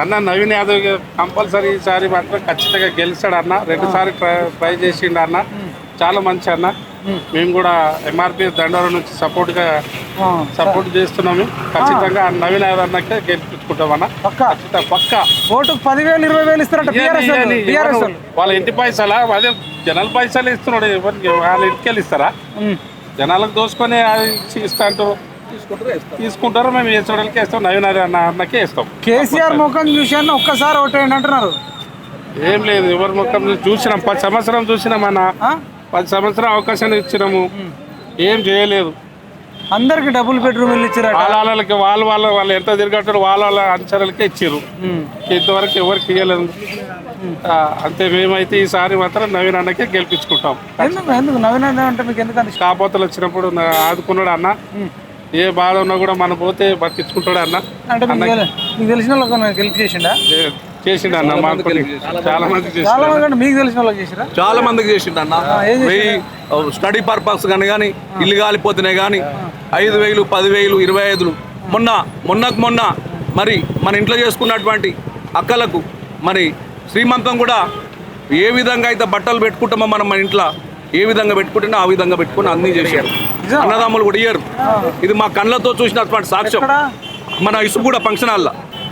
అన్న నవీన్ యాదవ్ కంపల్సరీ ఈసారి మాత్రం ఖచ్చితంగా గెలిచాడు అన్న. రెండుసారి ట్రై ట్రై చేసిండు అన్న. చాలా మంచి అన్న. మేము కూడా ఎంఆర్పి దండవరం నుంచి సపోర్ట్గా ఆ, సపోర్ట్ చేస్తున్నాము. ఖచ్చితంగా నవీన్ యాదవ్ అన్నకే గెలిపించుకుంటాం అన్న. పక్క? ఓటుకు పదివేలు ఇరవై వేలు ఇస్తారట? వాళ్ళ. ఇంటి పైసలా? అదే జనాల పైసలు ఇస్తున్నాడు. ఎవరికి? వాళ్ళ ఇంటికి వెళ్ళి ఇస్తారా జనాలకు దోసుకొని ఇచ్చి ఇస్తా అంటారు. తీసుకుంటారు మేము ఏ చూడలకి వేస్తాం నవీన్ అన్నకే ఇస్తాం కేసీఆర్ ముఖం చూశాను ఒక్కసారి ఓటేయండి అంటున్నారు. ఏం లేదు ఎవరి ముఖం చూసి చూసినాం. పది సంవత్సరం చూసినాం అన్న? పది సంవత్సరం అవకాశం ఇచ్చినాము. ఏం చేయలేదు. అందరికి డబుల్ బెడ్రూమ్ ఇల్లు ఇచ్చారట? వాళ్ళ వాళ్ళకి వాళ్ళు వాళ్ళ వాళ్ళు ఎంత తిరగట్టారు వాళ్ళ వాళ్ళ అంచనాలకే ఇచ్చారు ఇంతవరకు ఎవరికి ఇవ్వలేదు ఆ, అంతే మేమైతే ఈసారి మాత్రం నవీన్ అన్నకే గెలిపించుకుంటాం. ఎందుకు ఎందుకు? నవీన్ అంటే మీకు ఎందుకు అంత ఇష్టం? కాపోతలు వచ్చినప్పుడు ఆదుకున్నాడు అన్న. ఏ బాధ ఉన్నా కూడా మన పోతే బతికించుకుంటాడు అన్న? అంటే మీకు తెలిసిన వాళ్ళకి హెల్ప్ చేసిండా? చేసిండు అన్న మాకు చాలా మంది చేసిండు చాలా మంది అంటే మీకు తెలిసిన వాళ్ళకి చేసిరా చాలా మందికి చేసిండు అన్న. ఏం వెయ్యి స్టడీ పర్పస్ కానీ కానీ ఇల్లు కాలిపోతున్నాయి కానీ ఐదు వేలు పదివేలు ఇరవై ఐదులు. మొన్న మొన్నకు మొన్న మరి మన ఇంట్లో చేసుకున్నటువంటి అక్కలకు మరి శ్రీమంతం కూడా ఏ విధంగా అయితే బట్టలు పెట్టుకుంటామో మనం మన ఇంట్లో ఏ విధంగా పెట్టుకుంటున్నా ఆ విధంగా పెట్టుకుని అన్ని చేశారు. అన్నదమ్ములు కూడా ఇయ్యరు. ఇది మా కళ్ళతో చూసినటువంటి సాక్ష్యం. మన ఇసుగూడ ఫంక్షన్ హాల్లో.